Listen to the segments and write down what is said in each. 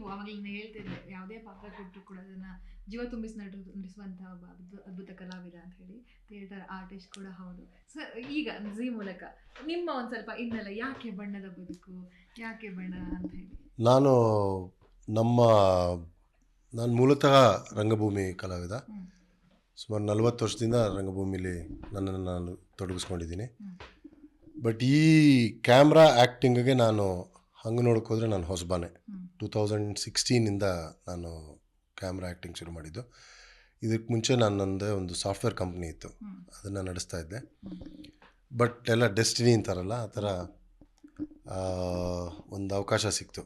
ನೀವು ಅವಾಗಲಿಂದ ಹೇಳ್ತಿದ್ದೆ ಯಾವುದೇ ಪಾತ್ರ ಕೊಟ್ಟರು ಕೂಡ ಅದನ್ನ ಜೀವ ತುಂಬಿಸಿ ನಟ ನಡೆಸುವಂತಹ ಒಬ್ಬ ಅದ್ಭು- ಅದ್ಭುತ ಕಲಾವಿದ ಅಂತ ಹೇಳಿ ಥಿಯೇಟರ್ ಆರ್ಟಿಸ್ಟ್ ಕೂಡ ಹೌದು. ಸೊ ಈಗ ಜಿ ಮೂಲಕ ನಿಮ್ಮ ಒಂದು ಸ್ವಲ್ಪ ಇನ್ನೆಲ್ಲ ಯಾಕೆ ಬಣ್ಣದ ಬದುಕು ಯಾಕೆ ಬಣ್ಣ ಅಂತ ಹೇಳಿ. ನಾನು ನಮ್ಮ ನಾನು ಮೂಲತಃ ರಂಗಭೂಮಿ ಕಲಾವಿದ. ಸುಮಾರು ನಲವತ್ತು ವರ್ಷದಿಂದ ರಂಗಭೂಮಿಲಿ ನನ್ನನ್ನು ನಾನು ತೊಡಗಿಸ್ಕೊಂಡಿದ್ದೀನಿ. ಬಟ್ ಈ ಕ್ಯಾಮ್ರಾ ಆ್ಯಕ್ಟಿಂಗ್ಗೆ ನಾನು ಹಂಗೆ ನೋಡೋಕೆ ಹೋದರೆ ನಾನು ಹೊಸಬಾನೆ. ಟೂ ತೌಸಂಡ್ ಸಿಕ್ಸ್ಟೀನಿಂದ ನಾನು ಕ್ಯಾಮ್ರಾ ಆ್ಯಕ್ಟಿಂಗ್ ಶುರು ಮಾಡಿದ್ದು. ಇದಕ್ಕೆ ಮುಂಚೆ ನನ್ನದೇ ಒಂದು ಸಾಫ್ಟ್ವೇರ್ ಕಂಪ್ನಿ ಇತ್ತು. ಅದನ್ನು ನಡೆಸ್ತಾ ಇದ್ದೆ. ಬಟ್ ಎಲ್ಲ ಡೆಸ್ಟಿನಿ ಅಂತಾರಲ್ಲ ಆ ಥರ ಒಂದು ಅವಕಾಶ ಸಿಕ್ತು.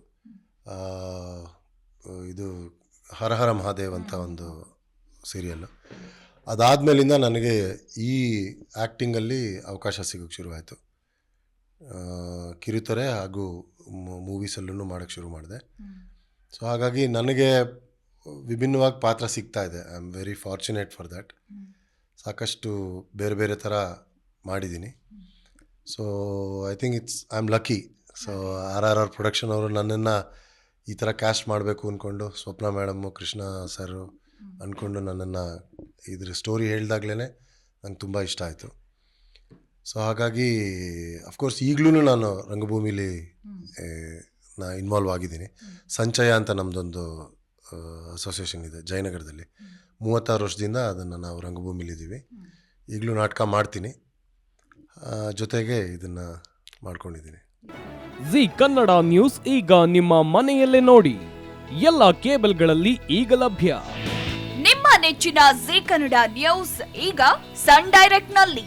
ಇದು ಹರ ಹರ ಮಹಾದೇವ್ ಅಂತ ಒಂದು ಸೀರಿಯಲ್ಲು ಅದಾದಮೇಲಿಂದ ನನಗೆ ಈ ಆ್ಯಕ್ಟಿಂಗಲ್ಲಿ ಅವಕಾಶ ಸಿಗೋಕ್ಕೆ ಶುರುವಾಯಿತು. ಕಿರುತೆರೆ ಹಾಗೂ ಮೂವೀಸಲ್ಲೂ ಮಾಡೋಕ್ಕೆ ಶುರು ಮಾಡಿದೆ. ಸೊ ಹಾಗಾಗಿ ನನಗೆ ವಿಭಿನ್ನವಾಗಿ ಪಾತ್ರ ಸಿಗ್ತಾ ಇದೆ. I am very fortunate for that ಸಾಕಷ್ಟು ಬೇರೆ ಬೇರೆ ಥರ ಮಾಡಿದ್ದೀನಿ. So I think it's I am lucky so R R R production ಅವರು ನನ್ನನ್ನು ಈ ಥರ ಕ್ಯಾಸ್ಟ್ ಮಾಡಬೇಕು ಅಂದ್ಕೊಂಡು ಸ್ವಪ್ನ ಮೇಡಮ್ಮು ಕೃಷ್ಣ ಸರು ಅಂದ್ಕೊಂಡು ನನ್ನನ್ನು ಇದ್ರ ಸ್ಟೋರಿ ಹೇಳಿದಾಗ್ಲೇ ನಂಗೆ ತುಂಬ ಇಷ್ಟ ಆಯಿತು. ಸೊ ಹಾಗಾಗಿ ಅಫ್ಕೋರ್ಸ್ ಈಗಲೂ ನಾನು ರಂಗಭೂಮಿಲಿ ನಾ ಇನ್ವಾಲ್ವ್ ಆಗಿದ್ದೀನಿ. ಸಂಚಯ ಅಂತ ನಮ್ಮದೊಂದು ಅಸೋಸಿಯೇಷನ್ ಇದೆ ಜಯನಗರದಲ್ಲಿ. ಮೂವತ್ತಾರು ವರ್ಷದಿಂದ ಅದನ್ನು ನಾವು ರಂಗಭೂಮಿಲಿದ್ದೀವಿ. ಈಗಲೂ ನಾಟಕ ಮಾಡ್ತೀನಿ. ಜೊತೆಗೆ ಇದನ್ನು ಮಾಡ್ಕೊಂಡಿದ್ದೀನಿ. ಜಿ ಕನ್ನಡ ನ್ಯೂಸ್ ಈಗ ನಿಮ್ಮ ಮನೆಯಲ್ಲೇ ನೋಡಿ. ಎಲ್ಲ ಕೇಬಲ್ಗಳಲ್ಲಿ ಈಗ ಲಭ್ಯ. ನಿಮ್ಮ ನೆಚ್ಚಿನ ಜಿ ಕನ್ನಡ ನ್ಯೂಸ್ ಈಗ ಸನ್ ಡೈರೆಕ್ಟ್ನಲ್ಲಿ